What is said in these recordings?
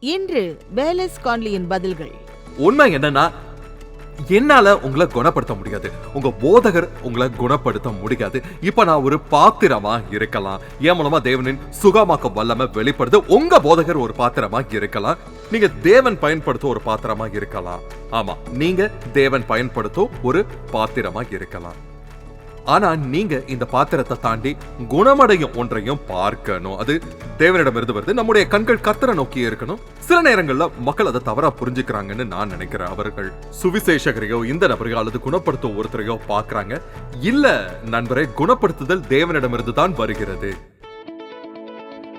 இன்று பேலஸ் கான்லியின் பதில்கள். உண்மை என்னன்னா என்னால உங்களை குணப்படுத்த முடியாது. உங்க போதகர் உங்களை குணப்படுத்த முடியாது. இப்ப நான் ஒரு பாத்திரமா இருக்கலாம். என் மூலமா தேவனின் சுகமாக்க வல்லம வெளிப்படுது உங்க போதகர் ஒரு பாத்திரமா இருக்கலாம். நீங்க தேவன் பயன்படுத்தும் ஒரு பாத்திரமா இருக்கலாம். ஆமா நீங்க தேவன் பயன்படுத்தும் ஒரு பாத்திரமா இருக்கலாம். ஆனா நீங்க இந்த பாத்திரத்தை தாண்டி குணமடையும் ஒன்றையும் பார்க்கணும். அது தேவனிடமிருந்து வருது. நம்முடைய கண்கள் கத்தரை நோக்கி இருக்கணும் சில நேரங்கள்ல மக்கள் அதை தவறா புரிஞ்சுக்கிறாங்கன்னு நான் நினைக்கிறேன். அவர்கள் சுவிசேஷகரையோ இந்த நபரையோ அல்லது குணப்படுத்தும் ஒருத்தரையோ பார்க்கறாங்க. இல்ல நண்பரை குணப்படுத்துதல் தேவனிடமிருந்து தான் வருகிறது.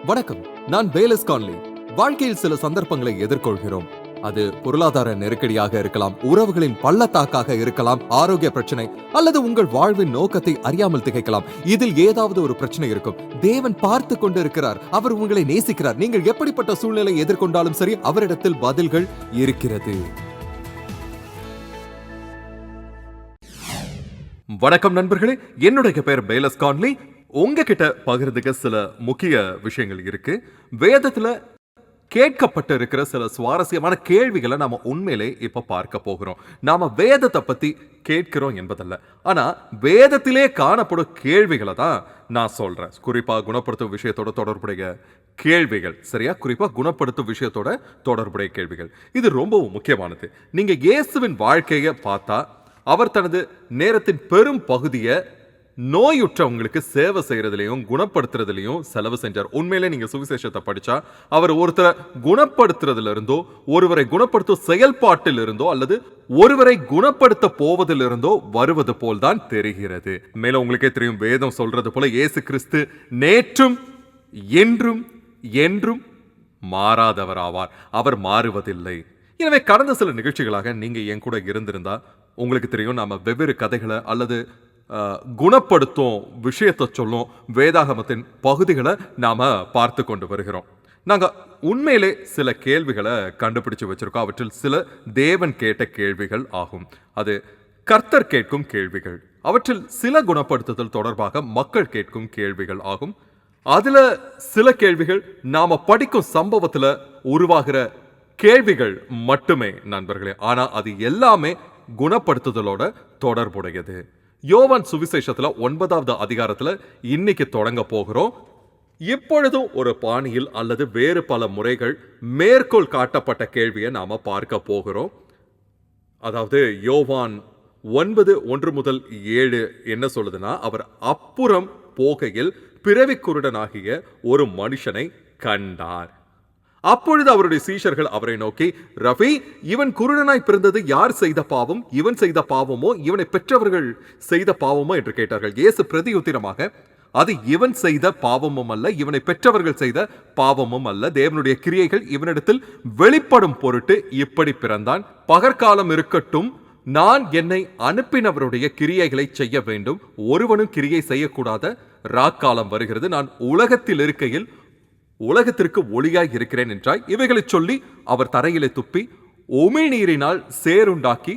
வணக்கம். நான் பேலஸ் கான்லி. வாழ்க்கையில் சில சந்தர்ப்பங்களை எதிர்கொள்கிறோம். அது பொருளாதார நெருக்கடியாக இருக்கலாம் உறவுகளின் பள்ளத்தாக்காக இருக்கலாம் ஆரோக்கிய பிரச்சனை அல்லது உங்கள் வாழ்வின் நோக்கத்தை அறியாமல் திகைக்கலாம். இதில் ஏதாவது ஒரு பிரச்சனை இருக்கும். தேவன் பார்த்து கொண்டிருக்கிறார். அவர் உங்களை நேசிக்கிறார். நீங்கள் எப்படிப்பட்ட சூழ்நிலை எதிர்கொண்டாலும் சரி அவரிடத்தில் பதில்கள் இருக்கிறது. வணக்கம் நண்பர்களே. என்னுடைய பெயர் பேலஸ் கான்லி. உங்ககிட்ட பகிர்ந்துக்க சில முக்கிய விஷயங்கள் இருக்கு. வேதத்துல கேட்கப்பட்டு இருக்கிற சில சுவாரஸ்யமான கேள்விகளை நாம் உண்மையிலே இப்போ பார்க்க போகிறோம். நாம வேதத்தை பத்தி கேட்கிறோம் என்பதல்ல. ஆனா வேதத்திலே காணப்படும் கேள்விகளை தான் நான் சொல்றேன். குறிப்பாக குணப்படுத்தும் விஷயத்தோட தொடர்புடைய கேள்விகள். சரியா? குறிப்பாக குணப்படுத்தும் விஷயத்தோட தொடர்புடைய கேள்விகள். இது ரொம்பவும் முக்கியமானது. நீங்க இயேசுவின் வாழ்க்கையை பார்த்தா அவர் தனது நேரத்தின் பெரும் பகுதியை நோயுற்றவங்களுக்கு சேவை செய்கிறதுலையும் குணப்படுத்துறதுலையும் செலவு செஞ்சார். உண்மையிலே நீங்கள் சுவிசேஷத்தை படித்தா அவர் ஒருத்தரை குணப்படுத்துறதுல இருந்தோ ஒருவரை குணப்படுத்தும் செயல்பாட்டில் இருந்தோ அல்லது ஒருவரை குணப்படுத்த போவதிலிருந்தோ வருவது போல் தான் தெரிகிறது. மேலும் உங்களுக்கே தெரியும் வேதம் சொல்றது போல இயேசு கிறிஸ்து நேற்றும் என்றும் என்றும் மாறாதவர் ஆவார் அவர் மாறுவதில்லை. எனவே கடந்த சில நிகழ்ச்சிகளாக நீங்கள் என் கூட இருந்திருந்தா உங்களுக்கு தெரியும் நாம் வெவ்வேறு கதைகளை அல்லது குணப்படுத்தும் விஷயத்தை சொல்லும் வேதாகமத்தின் பகுதிகளை நாம் பார்த்து கொண்டு வருகிறோம். நாங்கள் உண்மையிலே சில கேள்விகளை கண்டுபிடிச்சு வச்சுருக்கோம். அவற்றில் சில தேவன் கேட்ட கேள்விகள் ஆகும். அது கர்த்தர் கேட்கும் கேள்விகள். அவற்றில் சில குணப்படுத்துதல் தொடர்பாக மக்கள் கேட்கும் கேள்விகள் ஆகும். அதில் சில கேள்விகள் நாம் படிக்கும் சம்பவத்தில் உருவாகிற கேள்விகள் மட்டுமே நண்பர்களே. ஆனால் அது எல்லாமே குணப்படுத்துதலோட தொடர்புடையது. யோவான் சுவிசேஷத்தில் ஒன்பதாவது அதிகாரத்தில் இன்னைக்கு தொடங்க போகிறோம். இப்பொழுதும் ஒரு பாணியில் அல்லது வேறு பல முறைகள் மேற்கோள் காட்டப்பட்ட கேள்வியை நாம் பார்க்க போகிறோம். அதாவது யோவான் ஒன்பது ஒன்று முதல் ஏழு என்ன சொல்லுதுன்னா அவர் அப்புறம் போகையில் பிறவி குருடனாகிய ஒரு மனுஷனை கண்டார். அப்பொழுது அவருடைய சீஷர்கள் அவரை நோக்கி ரஃபி இவன் குருடனாய் பிறந்தது யார் செய்த பாவம்? இவன் செய்த பாவமோ? இவனை பெற்றவர்கள் செய்த பாவமோ? என்று கேட்டார்கள். இயேசு பிரதியுத்திரமாக அது இவன் செய்த பாவமும் அல்ல இவனை பெற்றவர்கள் செய்த பாவமும் அல்ல. தேவனுடைய கிரியைகள் இவனிடத்தில் வெளிப்படும் பொருட்டு இப்படி பிறந்தான். பகற்காலம் இருக்கட்டும் நான் என்னை அனுப்பினவருடைய கிரியைகளை செய்ய வேண்டும். ஒருவனும் கிரியை செய்யக்கூடாத. ராக்காலம் வருகிறது. நான் உலகத்தில் இருக்கையில் உலகத்திற்கு ஒளியாய் இருக்கிறேன் என்றாய். இவைகளைச் சொல்லி அவர் தரையிலே துப்பி உமிழ்நீரினால் சேருண்டாக்கி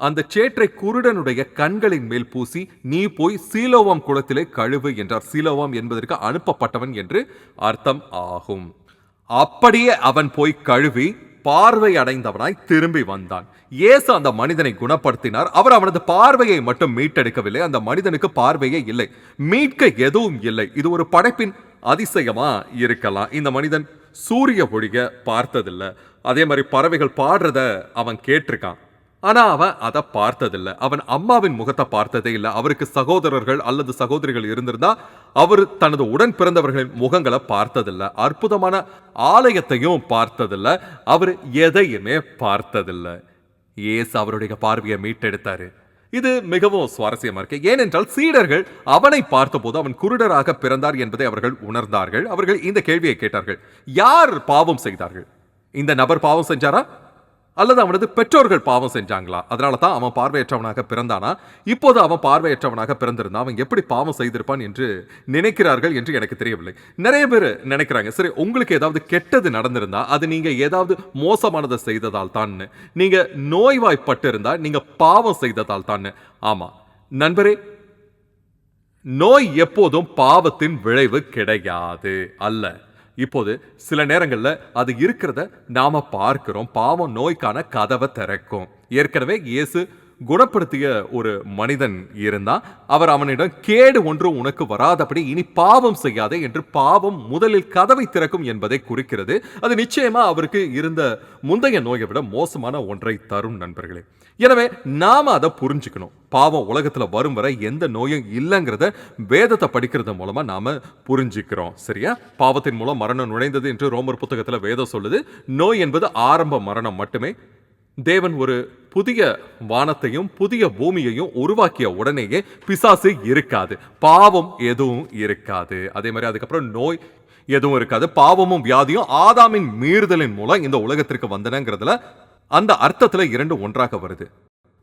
அந்த சேற்றை குருடனுடைய கண்களின் மேல் பூசி நீ போய் சீலோவாம் குளத்திலே கழுவு என்றார். சீலோவாம் என்பதற்கு அனுப்பப்பட்டவன் என்று அர்த்தம் ஆகும். அப்படியே அவன் போய் கழுவி பார்வை அடைந்தவனாய் திரும்பி வந்தான். இயேசு அந்த மனிதனை குணப்படுத்தினார். அவர் அவனது பார்வையை மட்டும் மீட்டெடுக்கவில்லை. அந்த மனிதனுக்கு பார்வையே இல்லை. மீட்க எதுவும் இல்லை. இது ஒரு படைப்பின் அதிசயமாக இருக்கலாம். இந்த மனிதன் சூரிய ஒழிக பார்த்ததில்லை. அதே மாதிரி பறவைகள் பாடுறத அவன் கேட்டிருக்கான். ஆனால் அவன் அதை பார்த்ததில்ல. அவன் அம்மாவின் முகத்தை பார்த்ததே இல்லை. அவருக்கு சகோதரர்கள் அல்லது சகோதரிகள் இருந்திருந்தா அவர் தனது உடன் பிறந்தவர்களின் முகங்களை பார்த்ததில்ல. அற்புதமான ஆலயத்தையும் பார்த்ததில்ல. அவர் எதையுமே பார்த்ததில்லை. ஏசு அவருடைய பார்வையை மீட்டெடுத்தாரு. இது மிகவும் சுவாரஸ்யமா இருக்கு. ஏனென்றால் சீடர்கள் அவனை பார்த்தபோது அவன் குருடராக பிறந்தார் என்பதை அவர்கள் உணர்ந்தார்கள். அவர்கள் இந்த கேள்வியை கேட்டார்கள். யார் பாவம் செய்தார்கள்? இந்த நபர் பாவம் செஞ்சாரா? அல்லது அவனது பெற்றோர்கள் பாவம் செஞ்சாங்களா? அதனால தான் அவன் பார்வையற்றவனாக பிறந்தானா? இப்போது அவன் பார்வையற்றவனாக பிறந்திருந்தான் அவன் எப்படி பாவம் செய்திருப்பான் என்று நினைக்கிறார்கள் என்று எனக்கு தெரியவில்லை. நிறைய பேர் நினைக்கிறாங்க சரி உங்களுக்கு ஏதாவது கெட்டது நடந்திருந்தா அது நீங்கள் ஏதாவது மோசமானதை செய்ததால் தான் நீங்கள் நோய்வாய்ப்பட்டு இருந்தால் நீங்கள் பாவம் செய்ததால் தான் ஆமாம் நண்பரே நோய் எப்போதும் பாவத்தின் விளைவு கிடையாது அல்ல. இப்போது சில நேரங்களில் அது இருக்கிறத நாம பார்க்கிறோம். பாவம் நோய்க்கான கதவை திறக்கும். ஏற்கனவே இயேசு குணப்படுத்திய ஒரு மனிதன் இருந்தான். அவர் அவனிடம் கேடு ஒன்றும் உனக்கு வராதபடி இனி பாவம் செய்யாதே என்று பாவம் முதலில் கதவை திறக்கும் என்பதை குறிக்கிறது. அது நிச்சயமா அவருக்கு இருந்த முந்தைய நோயை விட மோசமான ஒன்றை தரும் நண்பர்களே. எனவே நாம அதை புரிஞ்சுக்கணும். பாவம் உலகத்துல வரும் வரை எந்த நோயும் இல்லைங்கிறத வேதத்தை படிக்கிறது மூலமா நாம புரிஞ்சுக்கிறோம். சரியா? பாவத்தின் மூலம் மரணம் நுழைந்தது என்று ரோமர் புத்தகத்துல வேதம் சொல்லுது. நோய் என்பது ஆரம்ப மரணம் மட்டுமே. தேவன் ஒரு புதிய வானத்தையும் புதிய பூமியையும் உருவாக்கிய உடனேயே பிசாசு இருக்காது. பாவம் எதுவும் இருக்காது. அதே மாதிரி அதுக்கப்புறம் நோய் எதுவும் இருக்காது. பாவமும் வியாதியும் ஆதாமின் மீறுதலின் மூலம் இந்த உலகத்திற்கு வந்தனங்கிறதுல அந்த அர்த்தத்தில் இரண்டு ஒன்றாக வருது.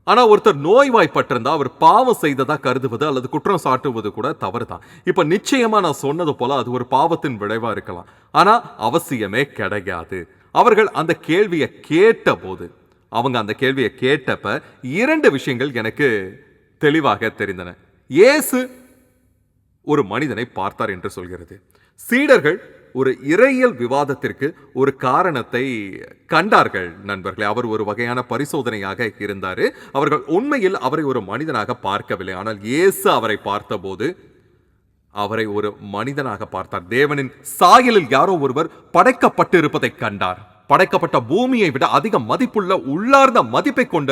ஆனால் ஒருத்தர் நோய்வாய்ப்பட்டிருந்தா அவர் பாவம் செய்ததா கருதுவது அல்லது குற்றம் சாட்டுவது கூட தவறு தான் இப்போ நிச்சயமாக நான் சொன்னது போல அது ஒரு பாவத்தின் விளைவாக இருக்கலாம். ஆனால் அவசியமே கிடையாது. அவர்கள் அந்த கேள்வியை கேட்டபோது அவங்க அந்த கேள்வியை கேட்டப்ப இரண்டு விஷயங்கள் எனக்கு தெளிவாக தெரிந்தன. இயேசு ஒரு மனிதனை பார்த்தார் என்று சொல்கிறது. சீடர்கள் ஒரு இறையியல் விவாதத்திற்கு ஒரு காரணத்தை கண்டார்கள் நண்பர்களே. அவர் ஒரு வகையான பரிசோதனையாக இருந்தார். அவர்கள் உண்மையில் அவரை ஒரு மனிதனாக பார்க்கவில்லை. ஆனால் இயேசு அவரை பார்த்தபோது அவரை ஒரு மனிதனாக பார்த்தார். தேவனின் சாயலில் யாரோ ஒருவர் படைக்கப்பட்டு இருப்பதை கண்டார். படைக்கப்பட்ட பூமியை விட அதிக மதிப்புள்ள உள்ளார்ந்த மதிப்பை கொண்ட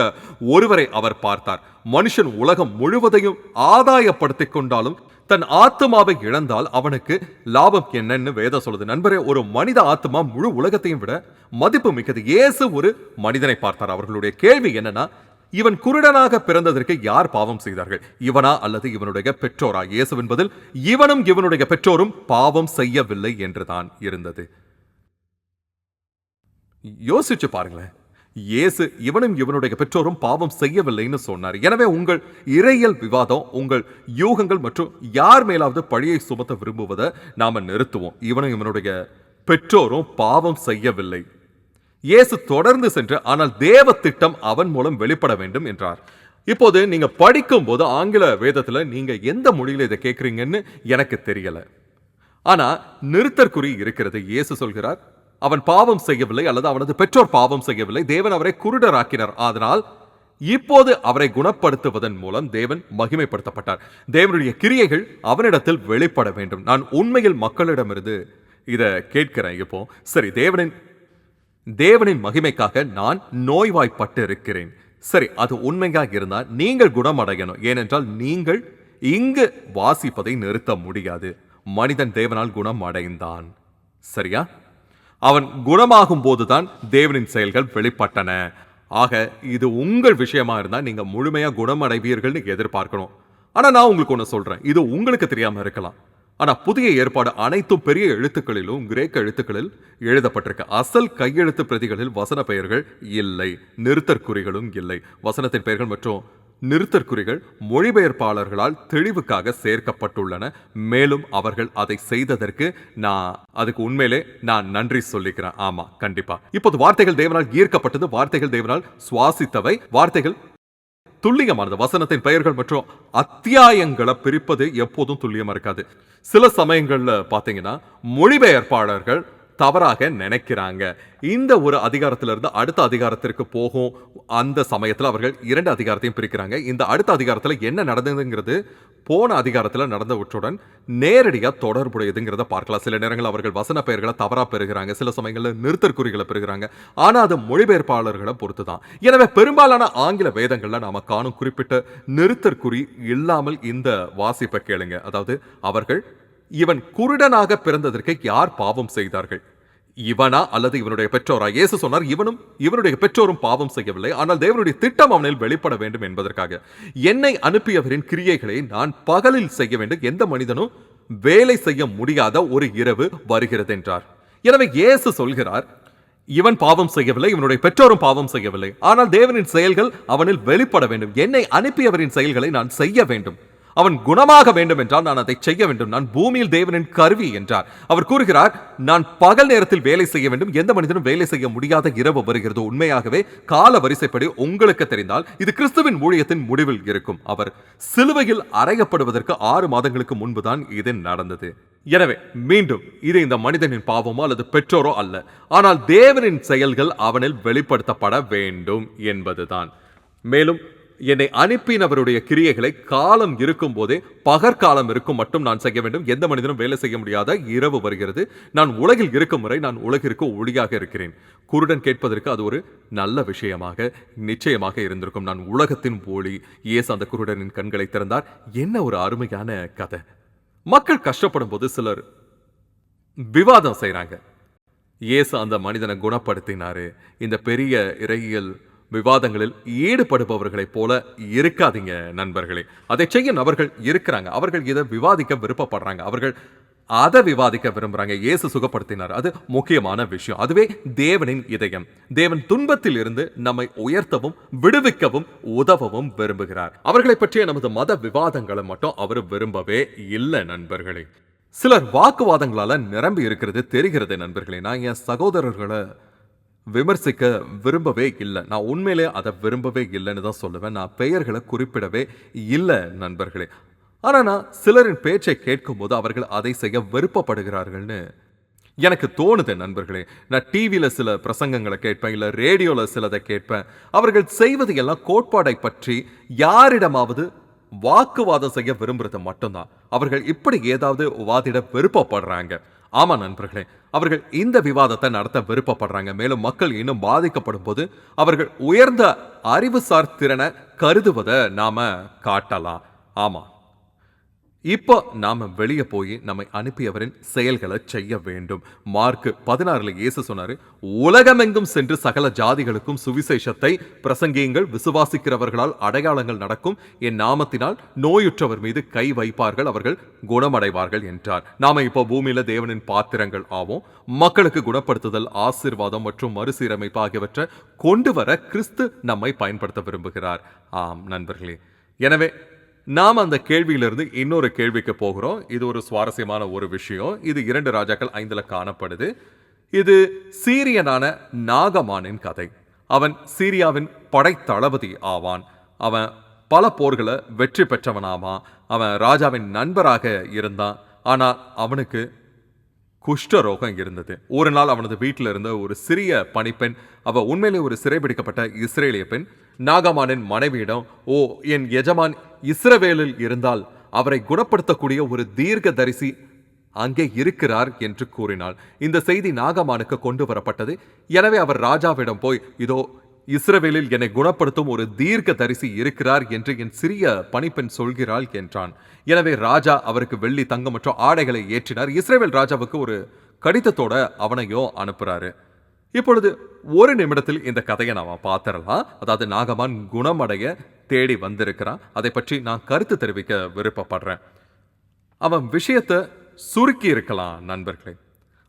ஒருவரை அவர் பார்த்தார். மனுஷன் உலகம் முழுவதையும் ஆதாயப்படுத்திக் கொண்டாலும் தன் ஆத்மாவை இழந்தால் அவனுக்கு லாபம் என்னன்னு வேதம் சொல்லுது. நண்பரே ஒரு மனித ஆத்மா முழு உலகத்தையும் விட மதிப்பு மிக்கது. இயேசு ஒரு மனிதனை பார்த்தார். அவர்களுடைய கேள்வி என்னன்னா இவன் குருடனாக பிறந்ததற்கு யார் பாவம் செய்தார்கள்? இவனா அல்லது இவனுடைய பெற்றோரா? இயேசு என்பதில் இவனும் இவனுடைய பெற்றோரும் பாவம் செய்யவில்லை என்றுதான் இருந்தது. யோசிச்சு பாருங்களேன். இயேசு இவனும் இவனுடைய பெற்றோரும் பாவம் செய்யவில்லைன்னு சொன்னார். எனவே உங்கள் இறையல் விவாதம் உங்கள் யூகங்கள் மற்றும் யார் மேலாவது பழியை சுமத்த விரும்புவதை நாம நிறுத்துவோம். இவனும் இவனுடைய பெற்றோரும் பாவம் செய்யவில்லை. இயேசு தொடர்ந்து சென்று ஆனால் தேவ திட்டம் அவன் மூலம் வெளிப்பட வேண்டும் என்றார். இப்போது நீங்க படிக்கும் போது ஆங்கில வேதத்துல நீங்க எந்த மொழியில இதை கேட்குறீங்கன்னு எனக்கு தெரியல. ஆனா நிறுத்தற்குறி இருக்கிறது. இயேசு சொல்கிறார் அவன் பாவம் செய்யவில்லை அல்லது அவனது பெற்றோர் பாவம் செய்யவில்லை. தேவன் அவரை குருடராக்கினார். அதனால் இப்போது அவரை குணப்படுத்துவதன் மூலம் தேவன் மகிமைப்படுத்தப்பட்டார். தேவனுடைய கிரியைகள் அவனிடத்தில் வெளிப்பட வேண்டும். நான் உண்மையில் மக்களிடமிருந்து இதை கேட்கிறேன். இப்போ சரி தேவனின் தேவனின் மகிமைக்காக நான் நோய்வாய்ப்பட்டு இருக்கிறேன் சரி அது உண்மையாக இருந்தால் நீங்கள் குணமடையணும். ஏனென்றால் நீங்கள் இங்கு வாசிப்பதை நிறுத்த முடியாது. மனிதன் தேவனால் குணம் அடைந்தான் சரியா? அவன் குணமாகும் போதுதான் தேவனின் செயல்கள் வெளிப்பட்டன. ஆக இது உங்கள் விஷயமா இருந்தால் நீங்க முழுமையா குணமடைவீர்கள்னு எதிர்பார்க்கணும். ஆனா நான் உங்களுக்கு ஒன்று சொல்றேன். இது உங்களுக்கு தெரியாம இருக்கலாம். ஆனா புதிய ஏற்பாடு அனைத்தும் பெரிய எழுத்துக்களிலும் கிரேக்க எழுத்துக்களில் எழுதப்பட்டிருக்கு. அசல் கையெழுத்து பிரதிகளில் வசன பெயர்கள் இல்லை. நிறுத்தற்குறிகளும் இல்லை. வசனத்தின் பெயர்கள் மற்றும் நிறுத்தற்குறிகள் மொழிபெயர்ப்பாளர்களால் தெளிவுக்காக சேர்க்கப்பட்டுள்ளன. மேலும் அவர்கள் அதை செய்ததற்கு நான் அதுக்கு உண்மையிலே நான் நன்றி சொல்லிக்கிறேன். ஆமா கண்டிப்பா. இப்போது வார்த்தைகள் தேவனால் ஈர்க்கப்பட்டது வார்த்தைகள் தேவனால் சுவாசித்தவை. வார்த்தைகள் துல்லியமானது. வசனத்தின் பெயர்கள் மற்றும் அத்தியாயங்களை பிரிப்பது எப்போதும் துல்லியமா இருக்காது. சில சமயங்கள்ல பாத்தீங்கன்னா மொழிபெயர்ப்பாளர்கள் தவறாக நினைக்கிறாங்க. இந்த ஒரு அதிகாரத்திலிருந்து அடுத்த அதிகாரத்திற்கு போகும் அந்த சமயத்தில் அவர்கள் இரண்டு அதிகாரத்தையும் பிரிக்கிறாங்க. இந்த அடுத்த அதிகாரத்தில் என்ன நடந்ததுங்கிறது போன அதிகாரத்தில் நடந்தவற்றுடன் நேரடியாக தொடர்புடையதுங்கிறத பார்க்கலாம். சில நேரங்கள் அவர்கள் வசன பெயர்களை தவறாக பெறுகிறாங்க. சில சமயங்களில் நிறுத்தற்குறிகளை பெறுகிறாங்க. ஆனால் அது மொழிபெயர்ப்பாளர்களை பொறுத்து தான் எனவே பெரும்பாலான ஆங்கில வேதங்களில் நாம காணும் குறிப்பிட்ட நிறுத்தற்குறி இல்லாமல் இந்த வாசிப்பை கேளுங்க. அதாவது அவர்கள் இவன் குருடனாக பிறந்ததற்கு யார் பாவம் செய்தார்கள்? இவனா அல்லது இவனுடைய பெற்றோரா? இயேசு சொன்னார் இவனும் இவனுடைய பெற்றோரும் பாவம் செய்யவில்லை. ஆனால் தேவனுடைய திட்டம் அவனில் வெளிப்பட வேண்டும் என்பதற்காக. என்னை அனுப்பியவரின் கிரியைகளை நான் பகலில் செய்ய வேண்டும். எந்த மனிதனும் வேலை செய்ய முடியாத ஒரு இரவு வருகிறது என்றார் எனவே இயேசு சொல்கிறார் இவன் பாவம் செய்யவில்லை இவனுடைய பெற்றோரும் பாவம் செய்யவில்லை. ஆனால் தேவனின் செயல்கள் அவனில் வெளிப்பட வேண்டும். என்னை அனுப்பியவரின் செயல்களை நான் செய்ய வேண்டும். அவன் குணமாக வேண்டும் என்றால் நான் அதை செய்ய வேண்டும். நான் பூமியில் தேவனின் கருவி என்றார். அவர் கூறுகிறார் நான் பகல் நேரத்தில் வேலை செய்ய வேண்டும். எந்த மனிதனும் வேலை செய்ய முடியாத இரவு வருகிறது உண்மையாகவே கால வரிசைப்படி உங்களுக்கு தெரிந்தால் இது கிறிஸ்துவின் ஊழியத்தின் முடிவில் இருக்கும். அவர் சிலுவையில் அறையப்படுவதற்கு ஆறு மாதங்களுக்கு முன்புதான் இது நடந்தது. எனவே மீண்டும் இது இந்த மனிதனின் பாவமோ அல்லது பெற்றோரோ அல்ல. ஆனால் தேவனின் செயல்கள் அவனில் வெளிப்படுத்தப்பட வேண்டும் என்பதுதான். மேலும் என்னை அனுப்பினவருடைய கிரியைகளை காலம் இருக்கும் போதே பகற்காலம் இருக்கும் மட்டும் நான் செய்ய வேண்டும். எந்த மனிதனும் வேலை செய்ய முடியாத இரவு வருகிறது. நான் உலகில் இருக்கும் வரை நான் உலகிற்கு ஒளியாக இருக்கிறேன். குருடன் கேட்பதற்கு அது ஒரு நல்ல விஷயமாக நிச்சயமாக இருந்திருக்கும். நான் உலகத்தின் ஒளி. ஏசு அந்த குருடனின் கண்களை திறந்தார். என்ன ஒரு அருமையான கதை. மக்கள் கஷ்டப்படும் போது சிலர் விவாதம் செய்கிறாங்க இயேசு அந்த மனிதனை குணப்படுத்தினாரு. இந்த பெரிய இறையியல் விவாதங்களில் ஈடுபடுபவர்களைப் போல இருக்காதீங்க நண்பர்களே. அதை செய்ய நபர்கள் இருக்கிறாங்க. அவர்கள் இதை விவாதிக்க விருப்பப்படுறாங்க. அவர்கள் அதை விவாதிக்க விரும்புறாங்க. இயேசு சுகப்படுத்தினார். அது முக்கியமான விஷயம். அதுவே தேவனின் இதயம். தேவன் துன்பத்தில் இருந்து நம்மை உயர்த்தவும் விடுவிக்கவும் உதவவும் விரும்புகிறார். அவர்களை பற்றிய நமது மத விவாதங்களை மட்டும் அவர் விரும்பவே இல்லை நண்பர்களே. சிலர் வாக்குவாதங்களால நிரம்பி இருக்கிறது தெரிகிறது நண்பர்களே. நான் என் சகோதரர்களை விமர்சிக்க விரும்பவே இல்லை. நான் உண்மையிலே அதை விரும்பவே இல்லைன்னு தான் சொல்லுவேன். நான் பெயர்களை குறிப்பிடவே இல்லை நண்பர்களே. ஆனால் நான் சிலரின் பேச்சை கேட்கும்போது அவர்கள் அதை செய்ய விருப்பப்படுகிறார்கள்னு எனக்கு தோணுது நண்பர்களே. நான் டிவியில் சில பிரசங்கங்களை கேட்பேன் இல்லை ரேடியோவில் சிலதை கேட்பேன். அவர்கள் செய்வது எல்லாம் கோட்பாடை பற்றி யாரிடமாவது வாக்குவாதம் செய்ய விரும்புறது மட்டும்தான். அவர்கள் இப்படி ஏதாவது வாதிட விருப்பப்படுறாங்க. ஆமா நண்பர்களே அவர்கள் இந்த விவாதத்தை நடத்த விருப்பப்படுறாங்க. மேலும் மக்கள் இன்னும் பாதிக்கப்படும் போது அவர்கள் உயர்ந்த அறிவுசார் திறனை கருதுவதை நாம காட்டலாம். ஆமா. இப்போ நாம வெளியே போய் நம்மை அனுப்பியவரின் செயல்களை செய்ய வேண்டும். மார்க் பதினாறுல இயேசு சொன்னாரு உலகமெங்கும் சென்று சகல ஜாதிகளுக்கும் சுவிசேஷத்தை பிரசங்கியுங்கள். விசுவாசிக்கிறவர்களால் அடையாளங்கள் நடக்கும். என் நாமத்தினால் நோயுற்றவர் மீது கை வைப்பார்கள். அவர்கள் குணமடைவார்கள் என்றார். நாம இப்போ பூமியில தேவனின் பாத்திரங்கள் ஆவோம். மக்களுக்கு குணப்படுத்துதல் ஆசீர்வாதம் மற்றும் மறுசீரமைப்பு ஆகியவற்றை கொண்டு வர கிறிஸ்து நம்மை பயன்படுத்த விரும்புகிறார். ஆம் நண்பர்களே. எனவே நாம் அந்த கேள்வியிலிருந்து இன்னொரு கேள்விக்கு போகிறோம். இது ஒரு சுவாரஸ்யமான ஒரு விஷயம். இது இரண்டு ராஜாக்கள் ஐந்தில் காணப்படுது. இது சீரியனான நாகமானின் கதை. அவன் சீரியாவின் படைத்தளபதி ஆவான். அவன் பல போர்களை வெற்றி பெற்றவனாவான். அவன் ராஜாவின் நண்பராக இருந்தான். ஆனால் அவனுக்கு குஷ்டரோகம் இருந்தது. ஒரு நாள் அவனது வீட்டில் இருந்த ஒரு சிறிய பணிப்பெண் அவள் உண்மையிலே ஒரு சிறைபிடிக்கப்பட்ட இஸ்ரேலிய பெண் நாகமானின் மனைவியிடம் ஓ என் எஜமான் இஸ்ரவேலில் இருந்தால் அவரை குணப்படுத்தக்கூடிய ஒரு தீர்க்க தரிசி அங்கே இருக்கிறார் என்று கூறினாள். இந்த செய்தி நாகமானுக்கு கொண்டு வரப்பட்டது. எனவே அவர் ராஜாவிடம் போய் இதோ இஸ்ரவேலில் என்னை குணப்படுத்தும் ஒரு தீர்க்க தரிசி இருக்கிறார் என்று என் சிறிய பணிப்பெண் சொல்கிறாள் என்றான். எனவே ராஜா அவருக்கு வெள்ளி தங்கம் மற்றும் ஆடைகளை ஏற்றினார். இஸ்ரேவேல் ராஜாவுக்கு ஒரு கடிதத்தோட அவனையோ அனுப்புறாரு. இப்பொழுது ஒரு நிமிடத்தில் இந்த கதையை நாம் பார்த்துடலாம். அதாவது நாகமான் குணமடைய தேடி வந்திருக்கிறான். அதை பற்றி நான் கருத்து தெரிவிக்க விருப்பப்படுறேன். அவன் விஷயத்தை சுருக்கி இருக்கலாம் நண்பர்களே.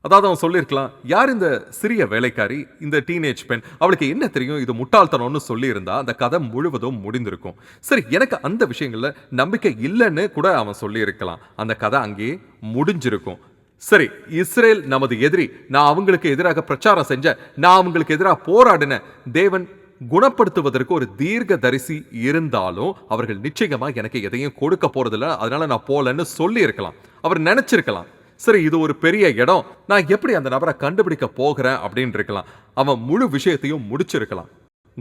அதாவது அவன் சொல்லியிருக்கலாம் யார் இந்த சிறிய வேலைக்காரி இந்த டீனேஜ் பெண்? அவளுக்கு என்ன தெரியும்? இது முட்டாள்தனம்னு சொல்லியிருந்தா அந்த கதை முழுவதும் முடிந்திருக்கும். சரி எனக்கு அந்த விஷயங்களில் நம்பிக்கை இல்லைன்னு கூட அவன் சொல்லியிருக்கலாம். அந்த கதை அங்கேயே முடிஞ்சிருக்கும். சரி இஸ்ரேல் நமது எதிரி நான் அவங்களுக்கு எதிராக பிரச்சாரம் செஞ்ச நான் அவங்களுக்கு எதிராக போராடின தேவன் குணப்படுத்துவதற்கு ஒரு தீர்க்க தரிசி இருந்தாலும் அவர்கள் நிச்சயமா எனக்கு எதையும் கொடுக்க போறதில்ல. அதனால நான் போலன்னு சொல்லி இருக்கலாம் அவர் நினைச்சிருக்கலாம். சரி இது ஒரு பெரிய இடம். நான் எப்படி அந்த நபரை கண்டுபிடிக்க போகிறேன் அப்படின்னு இருக்கலாம் அவன் முழு விஷயத்தையும் முடிச்சிருக்கலாம்.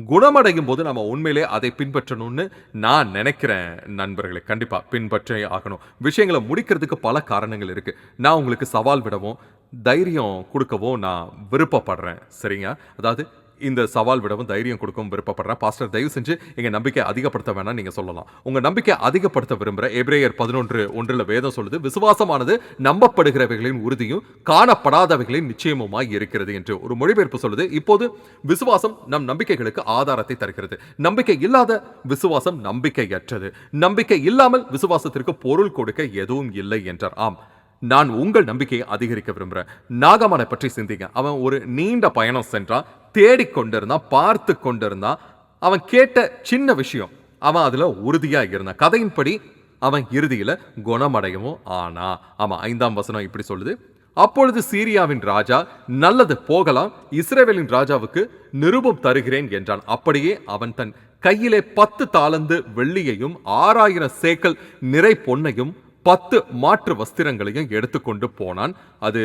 குணமடையும் போது நம்ம உண்மையிலே அதை பின்பற்றணும்னு நான் நினைக்கிறேன் நண்பர்களை. கண்டிப்பா பின்பற்றே ஆகணும். விஷயங்களை முடிக்கிறதுக்கு பல காரணங்கள் இருக்கு. நான் உங்களுக்கு சவால் விடவும் தைரியம் கொடுக்கவும் நான் விருப்பப்படுறேன். சரிங்க அதாவது இந்த சவால் விடவும் தைரியம் கொடுக்கவும் விருப்பப்படுறேன். பாஸ்டர் தயவு செஞ்சு எங்க நம்பிக்கை அதிகப்படுத்த வேணாம் நீங்க சொல்லலாம். உங்க நம்பிக்கை அதிகப்படுத்த விரும்புகிற எப்ரேயர் பதினொன்று ஒன்றுல வேதம் சொல்லுது விசுவாசமானது நம்பப்படுகிறவைகளின் உறுதியும் காணப்படாதவைகளின் நிச்சயமுமாய் இருக்கிறது என்று ஒரு மொழிபெயர்ப்பு சொல்லுது. இப்போது விசுவாசம் நம் நம்பிக்கைகளுக்கு ஆதாரத்தை தருகிறது. நம்பிக்கை இல்லாத விசுவாசம் நம்பிக்கையற்றது. நம்பிக்கை இல்லாமல் விசுவாசத்திற்கு பொருள் கொடுக்க எதுவும் இல்லை என்றார். ஆம். நான் உங்கள் நம்பிக்கையை அதிகரிக்க விரும்புகிறேன் நாகமனை பற்றி சிந்திங்க. அவன் ஒரு நீண்ட பயணம் சென்றான் தேடிக்கொண்டிருந்தான் பார்த்து கொண்டிருந்தான். அவன் கேட்ட சின்ன விஷயம் அவன் அதில் உறுதியாக இருந்தான். கதையின்படி அவன் இறுதியில குணமடையவும் ஆனா. ஆமாம் ஐந்தாம் வசனம் இப்படி சொல்லுது. அப்பொழுது சீரியாவின் ராஜா நல்லது போகலாம் இஸ்ரேவேலின் ராஜாவுக்கு நிருபம் தருகிறேன் என்றான். அப்படியே அவன் தன் கையிலே பத்து தாளந்து வெள்ளியையும் ஆறாயிரம் சேக்கல் நிறை பொன்னையும் பத்து மாற்று வஸ்திரங்களையும் எடுத்துக்கொண்டு போனான். அது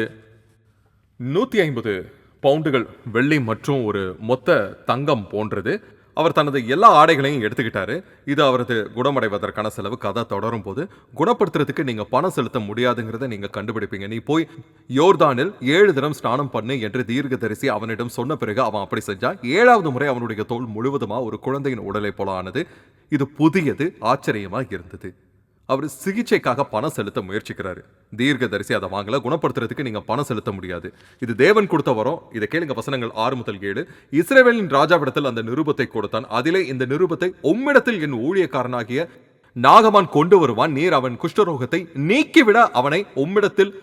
நூற்றி ஐம்பது பவுண்டுகள் வெள்ளி மற்றும் ஒரு மொத்த தங்கம் போன்றது. அவர் தனது எல்லா ஆடைகளையும் எடுத்துக்கிட்டாரு. இது அவரது குணமடைவதற்கான செலவு. கதை தொடரும் போது குணப்படுத்துறதுக்கு நீங்கள் பணம் செலுத்த முடியாதுங்கிறத நீங்கள் கண்டுபிடிப்பீங்க. நீ போய் யோர்தானில் ஏழு தினம் ஸ்நானம் பண்ணு என்று தீர்க்கதரிசி அவனிடம் சொன்ன பிறகு அவன் அப்படி செஞ்சான். ஏழாவது முறை அவனுடைய தோல் முழுவதுமா ஒரு குழந்தையின் உடலை போல ஆனது. இது புதியது ஆச்சரியமாக இருந்தது. அவர் சிகிச்சைக்காக பணம் செலுத்த முயற்சிக்கிறாரு. தீர்க்கதரிசி அதை வாங்கல குணப்படுத்துறதுக்கு நீங்க பணம் செலுத்த முடியாது. இது தேவன் கொடுத்த வரோம். இதை கேளுங்க வசனங்கள் ஆறு முதல் ஏழு. இஸ்ரேவேலின் ராஜாவிடத்தில் அந்த நிருபத்தை கொடுத்தான். அதிலே இந்த நிருபத்தை உம்மிடத்தில் என் ஊழியக்காரனாகிய நாகமான் கொண்டு வருவான். நீர் அவன் குஷ்டரோகத்தை நீக்கிவிட அவனை உம்மிடத்தில்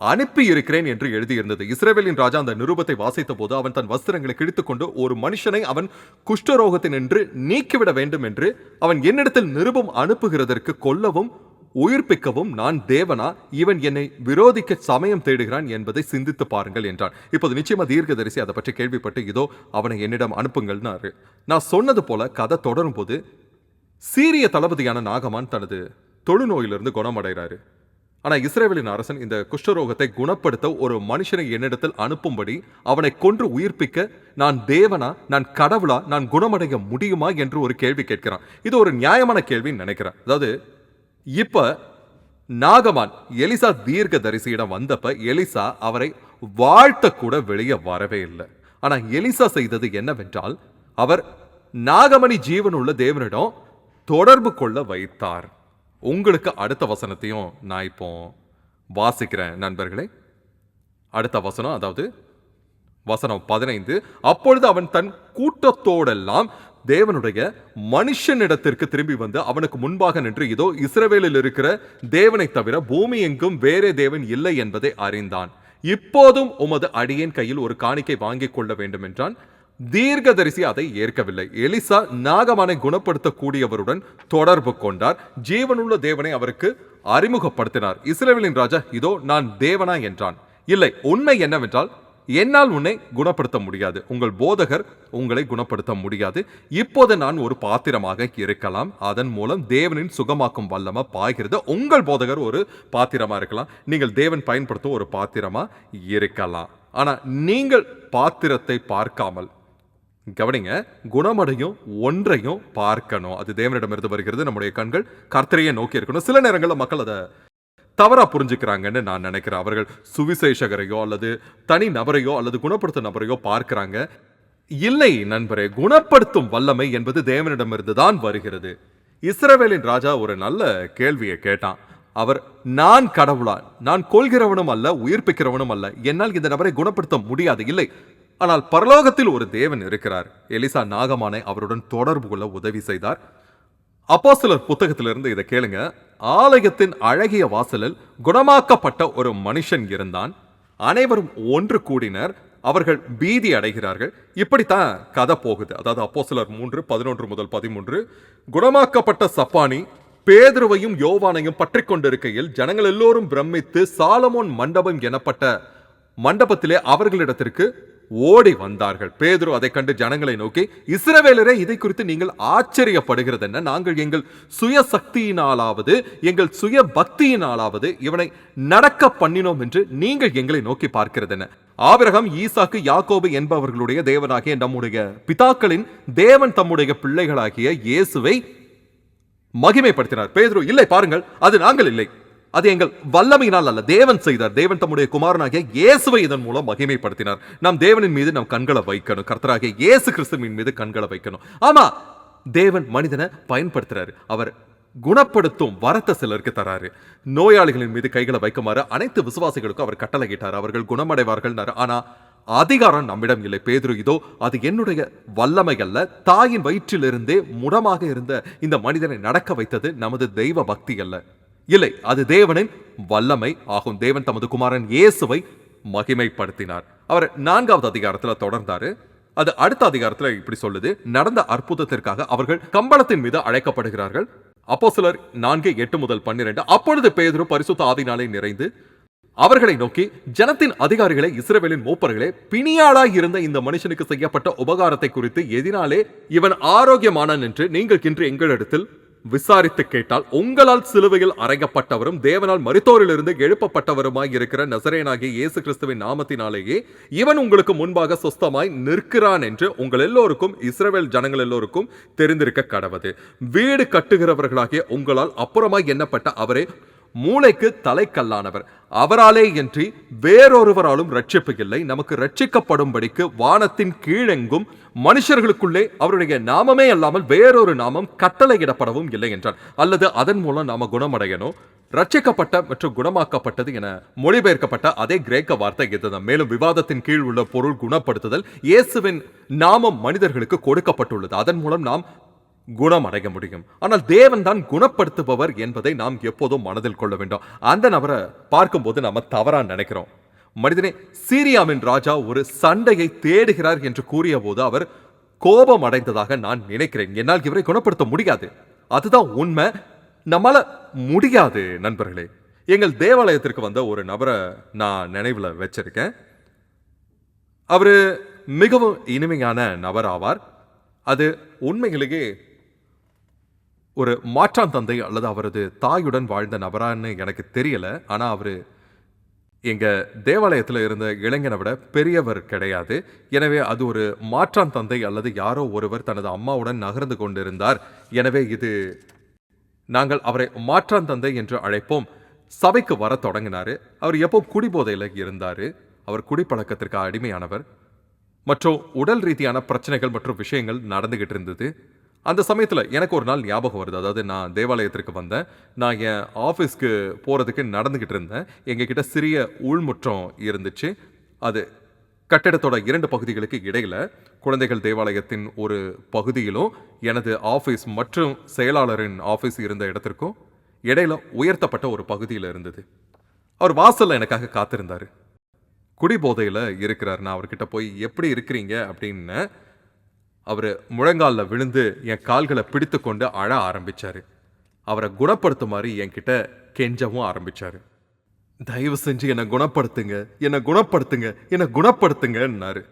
அனுப்பி இருக்கிறேன் என்று எழுதியிருந்தது. இஸ்ரேவேலின் ராஜா அந்த நிருபத்தை வாசித்த போது அவன் தன் வஸ்திரங்களை கிழித்துக்கொண்டு ஒரு மனுஷனை அவன் குஷ்டரோகத்தினின்று நீக்கிவிட வேண்டும் என்று அவன் என்னிடத்தில் நிருபம் அனுப்புகிறதற்கு கொல்லவும் உயிர்ப்பிக்கவும் நான் தேவனா? இவன் என்னை விரோதிக்க சமயம் தேடுகிறான் என்பதை சிந்தித்து பாருங்கள் என்றான். இப்போது நிச்சயமா தீர்க்கதரிசி அதை பற்றி கேள்விப்பட்டு இதோ அவனை என்னிடம் அனுப்புங்கள்னாரு. நான் சொன்னது போல கதை தொடரும் போது சீரிய தளபதியான நாகமான் தனது தொழுநோயிலிருந்து குணமடைகிறாரு. ஆனால் இஸ்ரேவேலின் அரசன் இந்த குஷ்டரோகத்தை குணப்படுத்த ஒரு மனுஷனை என்னிடத்தில் அனுப்பும்படி அவனை கொன்று உயிர்ப்பிக்க நான் தேவனா நான் கடவுளா நான் குணமடைய முடியுமா என்று ஒரு கேள்வி கேட்கிறான். இது ஒரு நியாயமான கேள்வின்னு நினைக்கிறேன். அதாவது இப்போ நாகமான் எலிசா தீர்க்க தரிசியிடம் வந்தப்ப எலிசா அவரை வாழ்த்த கூட வெளியே வரவே இல்லை. ஆனால் எலிசா செய்தது என்னவென்றால் அவர் நாகமணி ஜீவனுள்ள தேவனிடம் தொடர்பு கொள்ள வைத்தார். உங்களுக்கு அடுத்த வசனத்தையும் நான் இப்போ வாசிக்கிறேன் நண்பர்களே. அடுத்த வசனம் அதாவது வசனம் பதினைந்து. அப்பொழுது அவன் தன் கூட்டத்தோடெல்லாம் தேவனுடைய மனுஷனிடத்திற்கு திரும்பி வந்து அவனுக்கு முன்பாக நின்று இதோ இஸ்ரவேலில் இருக்கிற தேவனை தவிர பூமி எங்கும் வேறே தேவன் இல்லை என்பதை அறிந்தான். இப்போதும் உமது அடியின் கையில் ஒரு காணிக்கை வாங்கிக் கொள்ள வேண்டும் என்றான் தீர்க்கதரிசி அதை ஏற்கவில்லை. எலிசா நாகமானை குணப்படுத்தக்கூடியவருடன் தொடர்பு கொண்டார். ஜீவனுள்ள தேவனை அவருக்கு அறிமுகப்படுத்தினார். இஸ்ரவேலின் ராஜா இதோ நான் தேவனா என்றான். இல்லை உண்மை என்னவென்றால் என்னால் உன்னை குணப்படுத்த முடியாது. உங்கள் போதகர் உங்களை குணப்படுத்த முடியாது. இப்போது நான் ஒரு பாத்திரமாக இருக்கலாம். அதன் மூலம் தேவனின் சுகமாக்கும் வல்லமா பாய்கிறது. உங்கள் போதகர் ஒரு பாத்திரமா இருக்கலாம். நீங்கள் தேவன் பயன்படுத்தும் ஒரு பாத்திரமா இருக்கலாம். ஆனா நீங்கள் பாத்திரத்தை பார்க்காமல் கவனிங்க குணமடையும் ஒன்றையும் பார்க்கணும். அது தேவனிடமிருந்து வருகிறது நம்முடைய கண்கள் கர்த்தரையே நோக்கி இருக்கணும். சில நேரங்களில் மக்கள் அதை தவறா புரிஞ்சுக்கிறாங்கன்னு நான் நினைக்கிறேன். அவர்கள் சுவிசேஷகரையோ அல்லது தனி நபரையோ அல்லது குணப்படுத்தும் நபரையோ பார்க்கிறாங்க. இல்லை நண்பரே குணப்படுத்தும் வல்லமை என்பது தேவனிடமிருந்து தான் வருகிறது. இஸ்ரவேலின் ராஜா ஒரு நல்ல கேள்வியை கேட்டான். அவர் நான் கடவுளா நான் கொள்கிறவனும் அல்ல உயிர்ப்பிக்கிறவனும் அல்ல. என்னால் இந்த நபரை குணப்படுத்த முடியாது. இல்லை ஆனால் பரலோகத்தில் ஒரு தேவன் இருக்கிறார். எலிசா நாகமானை அவருடன் தொடர்பு கொள்ள உதவி செய்தார். அப்போஸ்தலர் புத்தகத்திலிருந்து இதை கேளுங்க. ஆலயத்தின் அழகிய வாசலில் குணமாக்கப்பட்ட ஒரு மனுஷன் இருந்தான். அனைவரும் ஒன்று கூடினர். அவர்கள் பீதி அடைகிறார்கள். இப்படித்தான் கதை போகுது. அதாவது அப்போஸ்தலர் மூன்று பதினொன்று முதல் பதிமூன்று. குணமாக்கப்பட்ட சப்பானி பேதுருவையும் யோவானையும் பற்றி கொண்டிருக்கையில் ஜனங்கள் எல்லோரும் பிரமித்து சாலமோன் மண்டபம் எனப்பட்ட மண்டபத்திலே அவர்களிடத்திற்கு ஓடி வந்தார்கள். பேதுரு அதை கண்டு ஜனங்களை நோக்கி இஸ்ரவேலரே இதை குறித்து நீங்கள் ஆச்சரியப்படுகிறது என்ன நாங்கள் எங்கள் சுய சக்தியினாலாவது எங்கள் சுய பக்தியினாலாவது இவனை நடக்க பண்ணினோம் என்று நீங்கள் எங்களை நோக்கி பார்க்கிறது என்ன ஆபிரகம் ஈசாக்கு யாக்கோபு என்பவர்களுடைய தேவனாகிய நம்முடைய பிதாக்களின் தேவன் தம்முடைய பிள்ளைகளாகிய இயேசுவை மகிமைப்படுத்தினார். பேதுரு இல்லை பாருங்கள் அது நாங்கள் இல்லை. அது எங்கள் வல்லமையினால் அல்ல. தேவன் செய்தார். தேவன் தம்முடைய குமாரனாகிய இயேசுவை இதன் மூலம் மகிமைப்படுத்தினார். நாம் தேவனின் மீது நம் கண்களை வைக்கணும். கர்த்தராகிய இயேசு கிறிஸ்துவின் மீது கண்களை வைக்கணும். ஆமா தேவன் மனிதனை பயன்படுத்துறாரு. அவர் குணப்படுத்தும் வரத்தை சிலருக்கு தராரு. நோயாளிகளின் மீது கைகளை வைக்குமாறு அனைத்து விசுவாசிகளுக்கும் அவர் கட்டளையிட்டார். அவர்கள் குணமடைவார்கள் ஆனா அதிகாரம் நம்மிடம் இல்லை. பேதுரு இதோ அது என்னுடைய வல்லமை அல்ல. தாயின் வயிற்றிலிருந்தே முடமாக இருந்த இந்த மனிதனை நடக்க வைத்தது நமது தெய்வ பக்தி அல்ல. இல்லை அது தேவனின் வல்லமை ஆகும். தேவன் தமது குமாரன் இயேசுவை மகிமைப்படுத்தினார். அவர் நான்காவது அதிகாரத்துல தொடர்ந்தாரு. அது அடுத்த அதிகாரத்துல இப்படி சொல்லுது. நடந்த அற்புதத்திற்காக அவர்கள் கம்பளத்தின் மீது அழைக்கப்படுகிறார்கள். அப்போ சிலர் நான்கு எட்டு முதல் பன்னிரண்டு. அப்பொழுது பேதுரு பரிசுத்த ஆதினாலே நிறைந்து அவர்களை நோக்கி ஜனத்தின் அதிகாரிகளை இஸ்ரேவேலின் மூப்பர்களே பிணியாளாய் இருந்த இந்த மனுஷனுக்கு செய்யப்பட்ட உபகாரத்தை குறித்து எதினாலே இவன் ஆரோக்கியமானான் என்று நீங்கள் இன்று எங்களிடத்தில் விசாரித்து கேட்டால் உங்களால் சிலுவையில் அறையப்பட்டவரும் தேவனால் மருத்துவரிலிருந்து எழுப்பப்பட்டவருமாய் இருக்கிற நசரேனாகிய இயேசு கிறிஸ்துவின் நாமத்தினாலேயே இவன் உங்களுக்கு முன்பாக சொஸ்தமாய் நிற்கிறான் என்று உங்கள் எல்லோருக்கும் இஸ்ரேல் ஜனங்கள் எல்லோருக்கும் தெரிந்திருக்க கடவது. வீடு கட்டுகிறவர்களாகிய உங்களால் அப்புறமாய் எண்ணப்பட்ட அவரே மூளைக்கு தலைக்கல்லானவர். அவராலே இன்றி வேறொருவராலும் ரட்சிப்பு இல்லை நமக்கு ரட்சிக்கப்படும்படிக்கு வானத்தின் கீழெங்கும் மனுஷர்களுக்குள்ளே அவருடைய நாமமே அல்லாமல் வேறொரு நாமம் கட்டளையிடப்படவும் இல்லை என்றார். அல்லது அதன் மூலம் நாம குணமடையணும் ரட்சிக்கப்பட்ட மற்றும் குணமாக்கப்பட்டது என மொழிபெயர்க்கப்பட்ட அதே கிரேக்க வார்த்தை இதுதான். மேலும் விவாதத்தின் கீழ் உள்ள பொருள் குணப்படுத்துதல் இயேசுவின் நாமம் மனிதர்களுக்கு கொடுக்கப்பட்டுள்ளது. அதன் மூலம் நாம் குணமடைய முடியும். ஆனால் தேவன் தான் குணப்படுத்துபவர் என்பதை நாம் எப்போதும் மனதில் கொள்ள வேண்டும். அந்த நபரை பார்க்கும்போது நம்ம தவறா நினைக்கிறோம். மனிதனே சீரியாவின் ராஜா ஒரு சண்டையை தேடுகிறார் என்று கூறிய போது அவர் கோபம் அடைந்ததாக நான் நினைக்கிறேன். என்னால் இவரை குணப்படுத்த முடியாது. அதுதான் உண்மை. நம்மால முடியாது நண்பர்களே. எங்கள் தேவாலயத்திற்கு வந்த ஒரு நபரை நான் நினைவில் வச்சிருக்கேன். அவர் மிகவும் இனிமையான நபர் ஆவார். அது உண்மையிலேயே ஒரு மாற்றான் தந்தை அல்லது அவரது தாயுடன் வாழ்ந்த நபரான்னு எனக்கு தெரியல. ஆனால் அவர் எங்கள் தேவாலயத்தில் இருந்த இளைஞனை விட பெரியவர் கிடையாது. எனவே அது ஒரு மாற்றான் தந்தை அல்லது யாரோ ஒருவர் தனது அம்மாவுடன் நகர்ந்து கொண்டிருந்தார். எனவே இது நாங்கள் அவரை மாற்றான் தந்தை என்று அழைப்போம். சபைக்கு வர தொடங்கினார். அவர் எப்போ குடிபோதையில் இருந்தார். அவர் குடிப்பழக்கத்திற்கு அடிமையானவர். மற்றும் உடல் ரீதியான பிரச்சனைகள் மற்றும் விஷயங்கள் நடந்துகிட்டு இருந்தது. அந்த சமயத்தில் எனக்கு ஒரு நாள் ஞாபகம் வருது. அதாவது நான் தேவாலயத்திற்கு வந்தேன். நான் என் ஆஃபீஸ்க்கு போகிறதுக்கு நடந்துக்கிட்டு இருந்தேன். எங்ககிட்ட சிறிய உள்முற்றம் இருந்துச்சு. அது கட்டிடத்தோட இரண்டு பகுதிகளுக்கு இடையில் குழந்தைகள் தேவாலயத்தின் ஒரு பகுதியிலும் எனது ஆஃபீஸ் மற்றும் செயலாளரின் ஆஃபீஸ் இருந்த இடத்திற்கும் இடையில உயர்த்தப்பட்ட ஒரு பகுதியில் இருந்தது. அவர் வாசலில் எனக்காக காத்திருந்தார். குடிபோதையில் இருக்கிறார். நான் அவர்கிட்ட போய் எப்படி இருக்கிறீங்க? அப்படின்னு அவர் முழங்காலில் விழுந்து என் கால்களை பிடித்து கொண்டு அழ ஆரம்பித்தார் அவரை குணப்படுத்துமாறு என்கிட்ட கெஞ்சவும் ஆரம்பித்தார் தயவு செஞ்சு என்னை குணப்படுத்துங்க என்னை குணப்படுத்துங்க என்னை குணப்படுத்துங்கன்னாரு.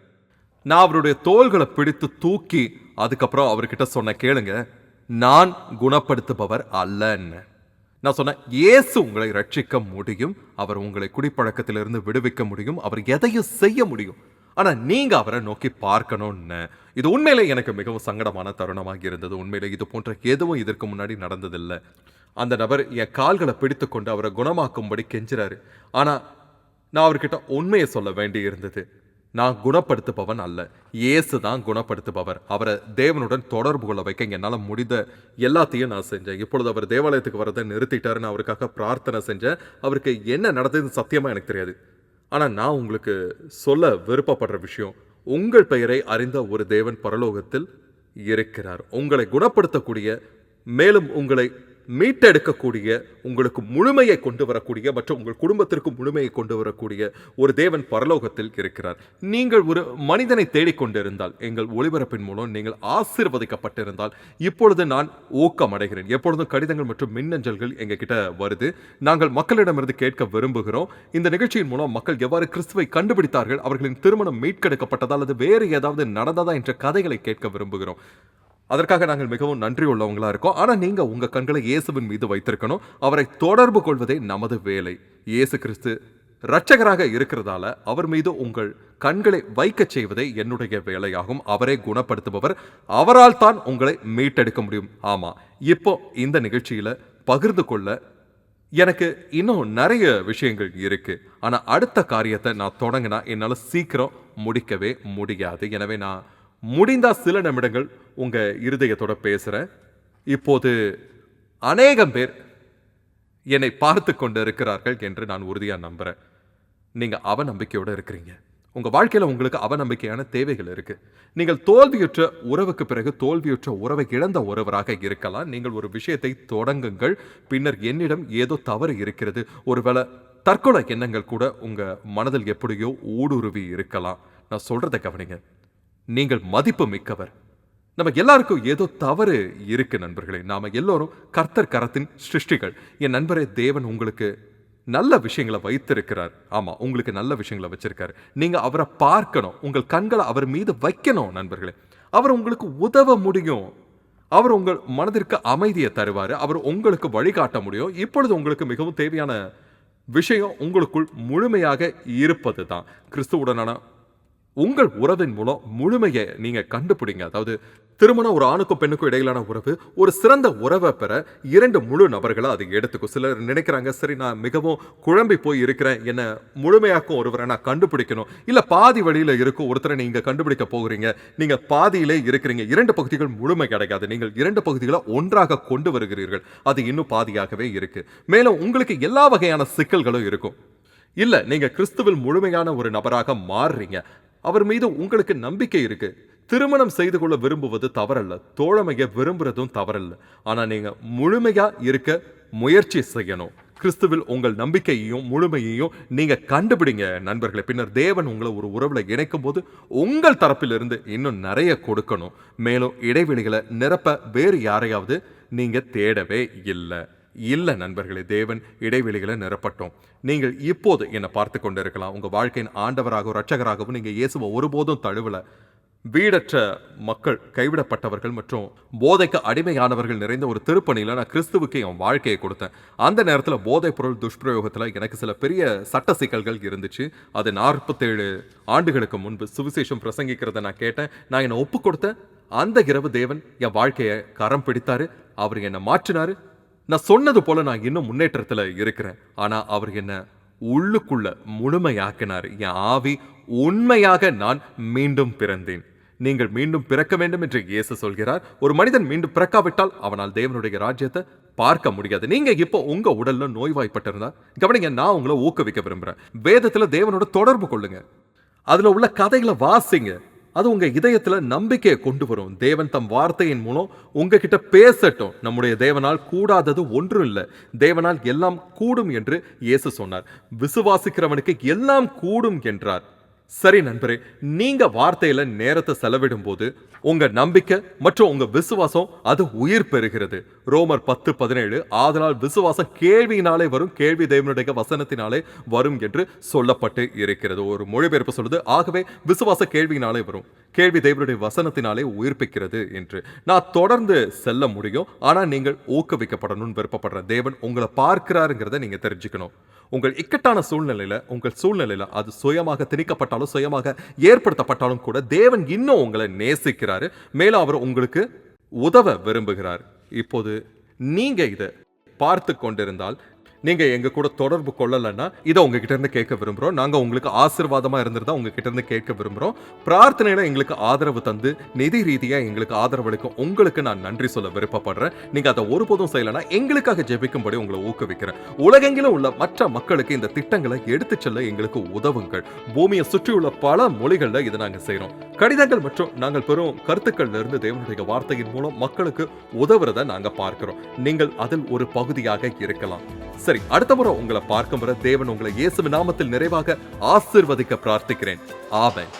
நான் அவருடைய தோள்களை பிடித்து தூக்கி அதுக்கப்புறம் அவர்கிட்ட சொன்ன கேளுங்க நான் குணப்படுத்துபவர் அல்லன்னு. நான் சொன்னேன் இயேசு உங்களை ரட்சிக்க முடியும் அவர் உங்களை குடிப்பழக்கத்திலிருந்து விடுவிக்க முடியும் அவர் எதையும் செய்ய முடியும். ஆனால் நீங்கள் அவரை நோக்கி பார்க்கணும்னு. இது உண்மையிலே எனக்கு மிகவும் சங்கடமான தருணமாக இருந்தது. உண்மையிலே இது போன்ற எதுவும் இதற்கு முன்னாடி நடந்ததில்லை. அந்த நபர் என் கால்களை பிடித்து கொண்டு அவரை குணமாக்கும்படி கெஞ்சுறாரு. ஆனால் நான் அவர்கிட்ட உண்மையை சொல்ல வேண்டி இருந்தது. நான் குணப்படுத்துபவன் அல்ல. இயேசு தான் குணப்படுத்துபவர். அவரை தேவனுடன் தொடர்பு கொள்ள வைக்க என்னால் முடிந்த எல்லாத்தையும் நான் செஞ்சேன். இப்பொழுது அவர் தேவாலயத்துக்கு வரதை நிறுத்திட்டாருன்னு அவருக்காக பிரார்த்தனை செஞ்சேன். அவருக்கு என்ன நடந்ததுன்னு சத்தியமாக எனக்கு தெரியாது. ஆனால் நான் உங்களுக்கு சொல்ல விருப்பப்படுற விஷயம் உங்கள் பெயரை அறிந்த ஒரு தேவன் பரலோகத்தில் இருக்கிறார். உங்களை குணப்படுத்தக்கூடிய மேலும் உங்களை மீட்டெடுக்கக்கூடிய உங்களுக்கு முழுமையை கொண்டு வரக்கூடிய மற்றும் உங்கள் குடும்பத்திற்கு முழுமையை கொண்டு வரக்கூடிய ஒரு தேவன் பரலோகத்தில் இருக்கிறார். நீங்கள் ஒரு மனிதனை தேடிக்கொண்டிருந்தால் எங்கள் ஒளிபரப்பின் மூலம் நீங்கள் ஆசீர்வதிக்கப்பட்டிருந்தால் இப்பொழுது நான் ஊக்கம் அடைகிறேன் எப்பொழுதும் கடிதங்கள் மற்றும் மின்னஞ்சல்கள் எங்ககிட்ட வருது. நாங்கள் மக்களிடமிருந்து கேட்க விரும்புகிறோம். இந்த நிகழ்ச்சியின் மூலம் மக்கள் எவ்வாறு கிறிஸ்துவை கண்டுபிடித்தார்கள் அவர்களின் திருமணம் மீட்கெடுக்கப்பட்டதா அல்லது வேறு ஏதாவது நடந்ததா என்ற கதைகளை கேட்க விரும்புகிறோம். அதற்காக நாங்கள் மிகவும் நன்றி உள்ளவங்களா இருக்கோம். ஆனால் நீங்க உங்க கண்களை இயேசுவின் மீது வைத்திருக்கணும். அவரை தொடர்பு கொள்வதே நமது வேலை. இயேசு கிறிஸ்து இரட்சகராக இருக்கிறதால அவர் மீது உங்கள் கண்களை வைக்கச் செய்வதே என்னுடைய வேலையாகும். அவரே குணப்படுத்துபவர். அவரால் தான் உங்களை மீட்டெடுக்க முடியும். ஆமா இப்போ இந்த நிகழ்ச்சியில பகிர்ந்து கொள்ள எனக்கு இன்னும் நிறைய விஷயங்கள் இருக்கு. ஆனால் அடுத்த காரியத்தை நான் தொடங்கினா என்னால் சீக்கிரம் முடிக்கவே முடியாது. எனவே நான் முடிந்தா சில நிமிடங்கள் உங்க இருதயத்தோட பேசுறேன். இப்போது அநேகம் பேர் என்னை பார்த்து கொண்டு இருக்கிறார்கள் என்று நான் உறுதியாக நம்புறேன். நீங்க அவநம்பிக்கையோட இருக்கிறீங்க. உங்க வாழ்க்கையில உங்களுக்கு அவநம்பிக்கையான தேவைகள் இருக்கு. நீங்கள் தோல்வியுற்ற உறவுக்கு பிறகு தோல்வியுற்ற உறவை இழந்த ஒருவராக இருக்கலாம். நீங்கள் ஒரு விஷயத்தை தொடங்குங்கள். பின்னர் என்னிடம் ஏதோ தவறு இருக்கிறது. ஒருவேளை தற்கொலை எண்ணங்கள் கூட உங்க மனதில் எப்படியோ ஊடுருவி இருக்கலாம். நான் சொல்றதை கவனிங்க. நீங்கள் மதிப்பு மிக்கவர் நம்ம எல்லாருக்கும் ஏதோ தவறு இருக்கு நண்பர்களே. நாம எல்லோரும் கர்த்தர் கரத்தின் சிருஷ்டிகள். என் நண்பரே தேவன் உங்களுக்கு நல்ல விஷயங்களை வைத்திருக்கிறார். ஆமா உங்களுக்கு நல்ல விஷயங்களை வச்சிருக்காரு. நீங்க அவரை பார்க்கணும். உங்கள் கண்களை அவர் மீது வைக்கணும் நண்பர்களே. அவர் உங்களுக்கு உதவ முடியும். அவர் உங்கள் மனதிற்கு அமைதியை தருவார். அவர் உங்களுக்கு வழிகாட்ட முடியும். இப்பொழுது உங்களுக்கு மிகவும் தேவையான விஷயம் உங்களுக்குள் முழுமையாக இருப்பது தான் கிறிஸ்துவுடனான உங்கள் உறவின் மூலம் முழுமையை நீங்க கண்டுபிடிங்க. அதாவது திருமணம் ஒரு ஆணுக்கும் பெண்ணுக்கும் இடையிலான உறவு ஒரு சிறந்த உறவை பெற இரண்டு முழு நபர்களை அது எடுத்துக்கும். சிலர் நினைக்கிறாங்க சரி நான் மிகவும் குழம்பி போய் இருக்கிறேன். என்னை முழுமையாக்கும் ஒருவரை நான் கண்டுபிடிக்கணும். இல்லை பாதி வழியில் இருக்கும் ஒருத்தரை நீங்கள் கண்டுபிடிக்க போகிறீங்க. நீங்கள் பாதியிலே இருக்கிறீங்க. இரண்டு பகுதிகள் முழுமை கிடைக்காது. நீங்கள் இரண்டு பகுதிகளை ஒன்றாக கொண்டு வருகிறீர்கள். அது இன்னும் பாதியாகவே இருக்கு. மேலும் உங்களுக்கு எல்லா வகையான சிக்கல்களும் இருக்கும். இல்லை நீங்கள் கிறிஸ்துவில் முழுமையான ஒரு நபராக மாறுறீங்க. அவர் மீது உங்களுக்கு நம்பிக்கை இருக்கு. திருமணம் செய்து கொள்ள விரும்புவது தவறல்ல. தோழமையை விரும்புறதும் தவறல்ல. ஆனா நீங்க முழுமையா இருக்க முயற்சி செய்யணும். கிறிஸ்துவில் உங்கள் நம்பிக்கையையும் முழுமையையும் நீங்க கண்டுபிடிங்க நண்பர்களை. பின்னர் தேவன் உங்களை ஒரு உறவுல இணைக்கும் போது உங்கள் தரப்பிலிருந்து இன்னும் நிறைய கொடுக்கணும். மேலும் இடைவெளிகளை நிரப்ப வேறு யாரையாவது நீங்க தேடவே இல்லை. இல்லை நண்பர்களே தேவன் இடைவெளிகளை நிரப்பட்டோம். நீங்கள் இப்போது என்னை பார்த்து கொண்டிருக்கலாம். உங்கள் வாழ்க்கையின் ஆண்டவராகவும் ரட்சகராகவும் நீங்கள் இயேசுவை ஒருபோதும் தழுவலை. வீடற்ற மக்கள் கைவிடப்பட்டவர்கள் மற்றும் போதைக்கு அடிமையானவர்கள் நிறைந்த ஒரு திருப்பணியில் நான் கிறிஸ்துவுக்கு என் வாழ்க்கையை கொடுத்தேன். அந்த நேரத்தில் போதைப் பொருள் துஷ்பிரயோகத்தில் எனக்கு சில பெரிய சட்ட சிக்கல்கள் இருந்துச்சு. அது நாற்பத்தேழு ஆண்டுகளுக்கு முன்பு சுவிசேஷம் பிரசங்கிக்கிறத நான் கேட்டேன். நான் என்னை ஒப்பு கொடுத்தேன் அந்த இரவு தேவன் என் வாழ்க்கையை கரம் பிடித்தாரு. அவர் என்னை மாற்றினார். நான் சொன்னது போல நான் இன்னும் முன்னேற்றத்தில் இருக்கிறேன். ஆனால் அவர் என்ன உள்ளுக்குள்ள முழுமையாக்கினார். என் ஆவி உண்மையாக நான் மீண்டும் பிறந்தேன். நீங்கள் மீண்டும் பிறக்க வேண்டும் என்று இயேசு சொல்கிறார். ஒரு மனிதன் மீண்டும் பிறக்காவிட்டால் அவனால் தேவனுடைய ராஜ்யத்தை பார்க்க முடியாது. நீங்க இப்போ உங்க உடல்ல நோய்வாய்ப்பட்டிருந்தா கவனிங்க நான் உங்களை ஊக்குவிக்க விரும்புறேன். வேதத்துல தேவனோட தொடர்பு கொள்ளுங்க. அதுல உள்ள கதைகளை வாசிங்க. அது உங்க இதயத்துல நம்பிக்கையை கொண்டு வரும். தேவன் தம் வார்த்தையின் மூலம் உங்ககிட்ட பேசட்டும். நம்முடைய தேவனால் கூடாதது ஒன்றும் இல்லை. தேவனால் எல்லாம் கூடும் என்று இயேசு சொன்னார். விசுவாசிக்கிறவனுக்கு எல்லாம் கூடும் என்றார். சரி நண்பரே நீங்க வார்த்தையில நேரத்தை செலவிடும் போது உங்க நம்பிக்கை மற்றும் உங்க விசுவாசம் அது உயிர் பெறுகிறது. ரோமர் பத்து பதினேழு ஆதலால் விசுவாசம் கேள்வியினாலே வரும் கேள்வி தேவனுடைய வசனத்தினாலே வரும் என்று சொல்லப்பட்டு இருக்கிறது. ஒரு மொழிபெயர்ப்பு சொல்லுது ஆகவே விசுவாச கேள்வியினாலே வரும் கேள்வி தேவனுடைய வசனத்தினாலே உயிர்ப்பிக்கிறது என்று. நான் தொடர்ந்து செல்ல முடியும் ஆனா நீங்கள் ஊக்குவிக்கப்படணும்னு விருப்பப்படுறேன் தேவன் உங்களை பார்க்கிறாருங்கிறத நீங்க தெரிஞ்சுக்கணும். உங்கள் இக்கட்டான சூழ்நிலையில உங்கள் சூழ்நிலையில அது சுயமாக திணிக்கப்பட்டாலும் சுயமாக ஏற்படுத்தப்பட்டாலும் கூட தேவன் இன்னும் உங்களை நேசிக்கிறாரு. மேலும் அவர் உங்களுக்கு உதவ விரும்புகிறார். இப்போது நீங்க இதை பார்த்து கொண்டிருந்தால் நீங்க எங்க கூட தொடர்பு கொள்ளலைன்னா இதை உங்ககிட்ட இருந்து கேட்க விரும்புறோம். நாங்க உங்களுக்கு ஆசீர்வாதமா இருந்திருந்தா உங்ககிட்ட இருந்து கேட்க விரும்புறோம். பிரார்த்தனையில எங்களுக்கு ஆதரவு தந்து நிதி ரீதியா எங்களுக்கு ஆதரவு உங்களுக்கு நான் நன்றி சொல்ல விருப்பப்படுறேன். நீங்க அதை ஒருபோதும் செய்யலைன்னா எங்களுக்காக ஜெபிக்கும்படி உங்களை ஊக்குவிக்கிறேன். உலகெங்கிலும் உள்ள மற்ற மக்களுக்கு இந்த திட்டங்களை எடுத்து செல்ல எங்களுக்கு உதவுங்கள். பூமியை சுற்றியுள்ள பல மொழிகளில் இதை நாங்க செய்கிறோம் கடிதங்கள் மற்றும் நாங்கள் பெறும் கருத்துக்கள்ல இருந்து தேவனுடைய வார்த்தையின் மூலம் மக்களுக்கு உதவுறதை நாங்க பார்க்கிறோம். நீங்கள் அதில் ஒரு பகுதியாக இருக்கலாம். சரி அடுத்த முறை உங்களை பார்க்கும் வர தேவன் உங்களை இயேசு நாமத்தில் நிறைவாக ஆசிர்வதிக்க பிரார்த்திக்கிறேன். ஆவன்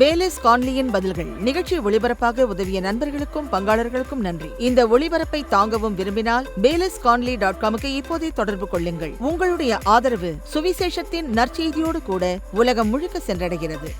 பேலஸ் கான்லியின் பதில்கள் நிகழ்ச்சி ஒளிபரப்பாக உதவிய நண்பர்களுக்கும் பங்காளர்களுக்கும் நன்றி. இந்த ஒளிபரப்பை தாங்கவும் விரும்பினால் பேலஸ் கான்லி டாட் காமுக்கு இப்போதே தொடர்பு கொள்ளுங்கள். உங்களுடைய ஆதரவு சுவிசேஷத்தின் நற்செய்தியோடு கூட உலகம் முழுக்க சென்றடைகிறது.